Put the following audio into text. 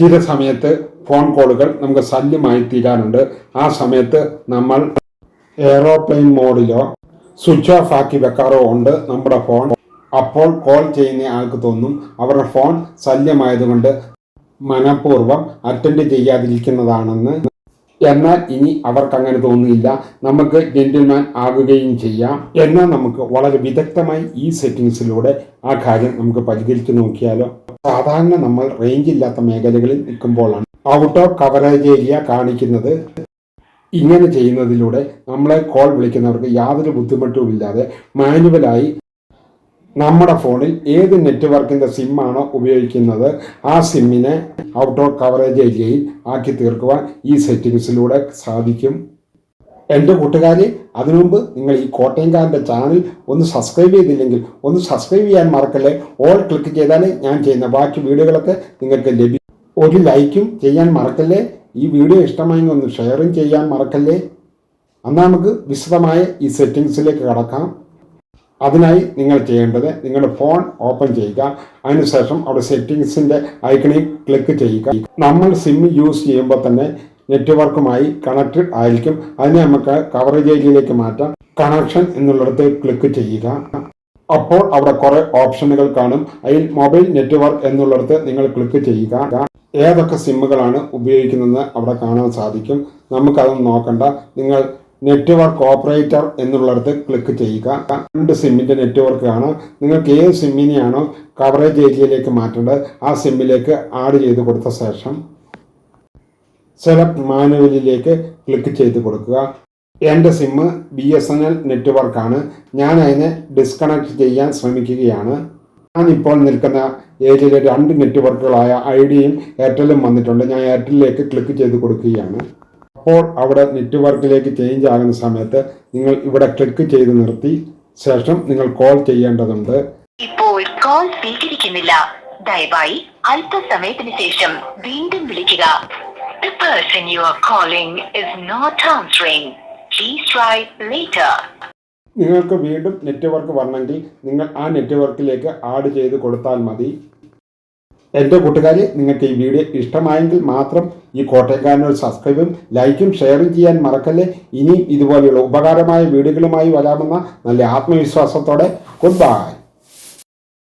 ചില സമയത്ത് ഫോൺ കോളുകൾ നമുക്ക് ശല്യമായി തീരാനുണ്ട്. ആ സമയത്ത് നമ്മൾ എയറോപ്ലെയിൻ മോഡിലോ സ്വിച്ച് ഓഫ് ആക്കി വെക്കാറോ ഉണ്ട് നമ്മുടെ ഫോൺ അപ്പോൾ കോൾ ചെയ്യുന്ന ആൾക്ക് തോന്നും അവരുടെ ഫോൺ ശല്യമായതുകൊണ്ട് മനഃപൂർവം അറ്റൻഡ് ചെയ്യാതിരിക്കുന്നതാണെന്ന്. എന്നാൽ ഇനി അവർക്ക് അങ്ങനെ നമുക്ക് ജെന്റിൽമാൻ ആകുകയും ചെയ്യാം. എന്നാൽ നമുക്ക് വളരെ വിദഗ്ധമായി ഈ സെറ്റിങ്സിലൂടെ ആ കാര്യം നമുക്ക് പരിഹരിച്ചു നോക്കിയാലോ. സാധാരണ നമ്മൾ റേഞ്ച് ഇല്ലാത്ത മേഖലകളിൽ നിൽക്കുമ്പോഴാണ് ഔട്ട് ഓഫ് കവറേജ് ഏരിയ കാണിക്കുന്നത്. ഇങ്ങനെ ചെയ്യുന്നതിലൂടെ നമ്മളെ കോൾ വിളിക്കുന്നവർക്ക് യാതൊരു ബുദ്ധിമുട്ടും ഇല്ലാതെ മാനുവലായി നമ്മുടെ ഫോണിൽ ഏത് നെറ്റ്വർക്കിന്റെ സിമ്മാണോ ഉപയോഗിക്കുന്നത് ആ സിമ്മിനെ ഔട്ട് ഓഫ് കവറേജ് ഏരിയയിൽ ആക്കി തീർക്കുവാൻ ഈ സെറ്റിങ്സിലൂടെ സാധിക്കും. എന്റെ കൂട്ടുകാരെ അതിനു മുമ്പ് നിങ്ങൾ ഈ കോട്ടയംകാരന്റെ ചാനൽ ഒന്ന് സബ്സ്ക്രൈബ് ചെയ്തില്ലെങ്കിൽ ഒന്ന് സബ്സ്ക്രൈബ് ചെയ്യാൻ മറക്കല്ലേ. ഓൾ ക്ലിക്ക് ചെയ്താൽ ഞാൻ ചെയ്യുന്ന. ബാക്കി വീഡിയോകളൊക്കെ നിങ്ങൾക്ക് ലഭിക്കും ഒരു ലൈക്കും ചെയ്യാൻ മറക്കല്ലേ. ഈ വീഡിയോ ഇഷ്ടമായെങ്കിൽ ഒന്ന് ഷെയറും ചെയ്യാൻ മറക്കല്ലേ. എന്നാൽ നമുക്ക് വിശദമായ ഈ സെറ്റിങ്സിലേക്ക് കടക്കാം. അതിനായി നിങ്ങൾ ചെയ്യേണ്ടത് നിങ്ങളുടെ ഫോൺ ഓപ്പൺ ചെയ്യുക. അതിനുശേഷം അവിടെ സെറ്റിങ്സിന്റെ ഐക്കണിൽ ക്ലിക്ക് ചെയ്യുക. നമ്മൾ സിം യൂസ് ചെയ്യുമ്പോൾ തന്നെ നെറ്റ്വർക്കുമായി കണക്റ്റഡ് ആയിരിക്കും. അതിനെ നമുക്ക് കവറേജ് ഏരിയയിലേക്ക് മാറ്റാം. കണക്ഷൻ എന്നുള്ളിടത്ത് ക്ലിക്ക് ചെയ്യുക. അപ്പോൾ അവിടെ കുറേ ഓപ്ഷനുകൾ കാണും. അതിൽ മൊബൈൽ നെറ്റ്വർക്ക് എന്നുള്ളിടത്ത് നിങ്ങൾ ക്ലിക്ക് ചെയ്യുക. ഏതൊക്കെ സിമ്മുകളാണ് ഉപയോഗിക്കുന്നതെന്ന് അവിടെ കാണാൻ സാധിക്കും. നമുക്കതൊന്നും നോക്കണ്ട. നിങ്ങൾ നെറ്റ്വർക്ക് ഓപ്പറേറ്റർ എന്നുള്ളിടത്ത് ക്ലിക്ക് ചെയ്യുക. രണ്ട് സിമ്മിന്റെ നെറ്റ്വർക്ക് കാണാം. നിങ്ങൾക്ക് ഏത് സിമ്മിനെയാണോ കവറേജ് ഏരിയയിലേക്ക് മാറ്റേണ്ടത് ആ സിമ്മിലേക്ക് ആഡ് ചെയ്ത് കൊടുത്ത ശേഷം സെലക്ട് മാനുവലിലേക്ക് ക്ലിക്ക് ചെയ്ത് കൊടുക്കുക. എന്റെ sim B S N L നെറ്റ്വർക്കാണ്. ഞാൻ അതിനെ ഡിസ്കണക്ട് ചെയ്യാൻ ശ്രമിക്കുകയാണ്. ഞാനിപ്പോൾ നിൽക്കുന്ന ഏരിയയിലെ രണ്ട് നെറ്റ്വർക്കുകളായ ഐഡിയയും എയർടെലും വന്നിട്ടുണ്ട്. ഞാൻ എയർടെലിലേക്ക് ക്ലിക്ക് ചെയ്ത് കൊടുക്കുകയാണ്. അപ്പോൾ അവിടെ നെറ്റ്വർക്കിലേക്ക് ചേഞ്ച് ആകുന്ന സമയത്ത് നിങ്ങൾ ഇവിടെ ക്ലിക്ക് ചെയ്ത് നിർത്തി. ശേഷം നിങ്ങൾ കോൾ ചെയ്യേണ്ടതുണ്ട്. ഇപ്പോൾ കോൾ സ്വീകരിക്കുന്നില്ല. ദയവായി അല്പസമയത്തിന് ശേഷം വീണ്ടും വിളിക്കുക. The person you are calling is not answering. Please try later. നിങ്ങൾക്ക് വീണ്ടും നെറ്റ്വർക്ക് വരണമെങ്കിൽ നിങ്ങൾ ആ നെറ്റ്വർക്കിലേക്ക് ആഡ് ചെയ്ത് കൊടുത്താൽ മതി എന്റെ കൂട്ടുകാരെ നിങ്ങൾക്ക് ഈ വീഡിയോ ഇഷ്ടമായെങ്കിൽ മാത്രം ഈ കോട്ടയക്കാരനോട് സബ്സ്ക്രൈബും ലൈക്കും ഷെയറും ചെയ്യാൻ മറക്കല്ലേ ഇനിയും ഇതുപോലെയുള്ള ഉപകാരമായ വീഡിയോകളുമായി വരാമെന്ന നല്ല ആത്മവിശ്വാസത്തോടെ ഗുഡ് ബൈ